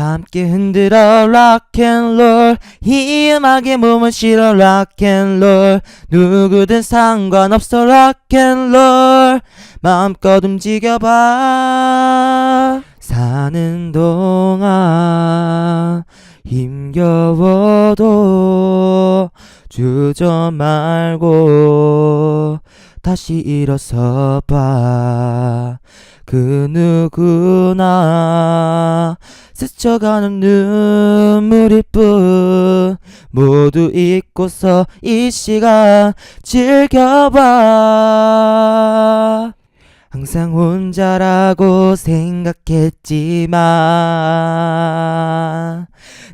다 함께 흔들어 락앤롤. 이 음악에 몸을 실어 락앤롤. 누구든 상관없어 락앤롤. 마음껏 움직여봐. 사는 동안 힘겨워도 주저 말고 다시 일어서 봐. 그 누구나 스쳐가는 눈물일 뿐 모두 잊고서 이 시간 즐겨봐. 항상 혼자라고 생각했지만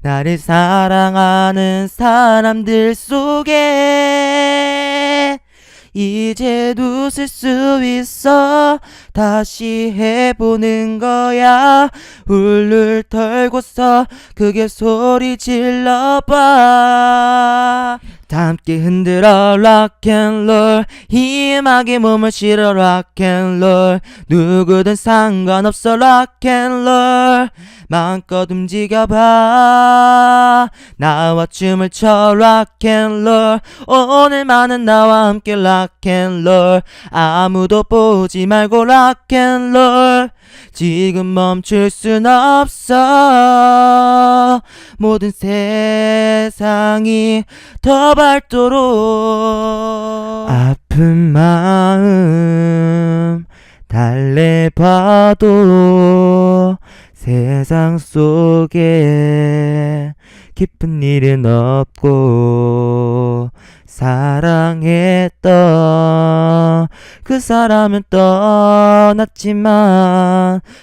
나를 사랑하는 사람들 속에 이제 웃을 수 있어. 다시 해보는 거야. 울룰 털고서 크게 소리 질러봐 다 함께 흔들어 락앤롤. 이 음악에 몸을 실어 락앤롤. 누구든 상관없어 락앤롤. 마음껏 움직여봐. 나와 춤을 춰 락앤롤. 오늘만은 나와 함께 락앤롤. 아무도 보지 말고 락앤롤 지금 멈출 순 없어. 모든 세상이 더 밝도록 아픈 마음 달래봐도 세상 속에 기쁜 일은 없고 사랑했던 그 사람은 떠났지만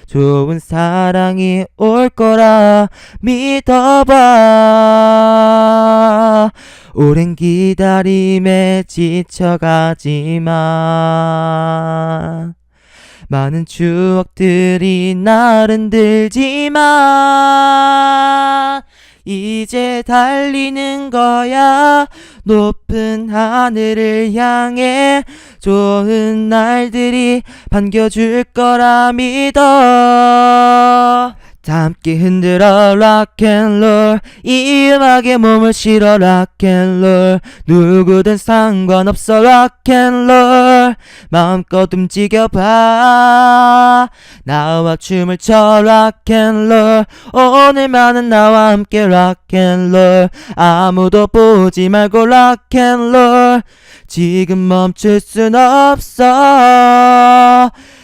좋은 사랑이 올 거라 믿어봐. 오랜 기다림에 지쳐가지만 많은 추억들이 나를 들지만 이제 달리는 거야. 높은 하늘을 향해 좋은 날들이 반겨줄 거라 믿어 다 함께 흔들어 락앤롤. 이 음악에 몸을 실어 락앤롤. 누구든 상관없어 락앤롤. 마음껏 움직여봐. 나와 춤을 춰 락앤롤. 오늘만은 나와 함께 락앤롤. 아무도 보지 말고 락앤롤. 지금 멈출 순 없어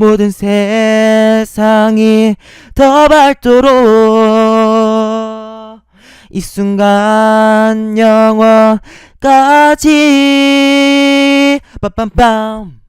모든 세상이 더 밝도록 이 순간 영원까지. 빰빰빰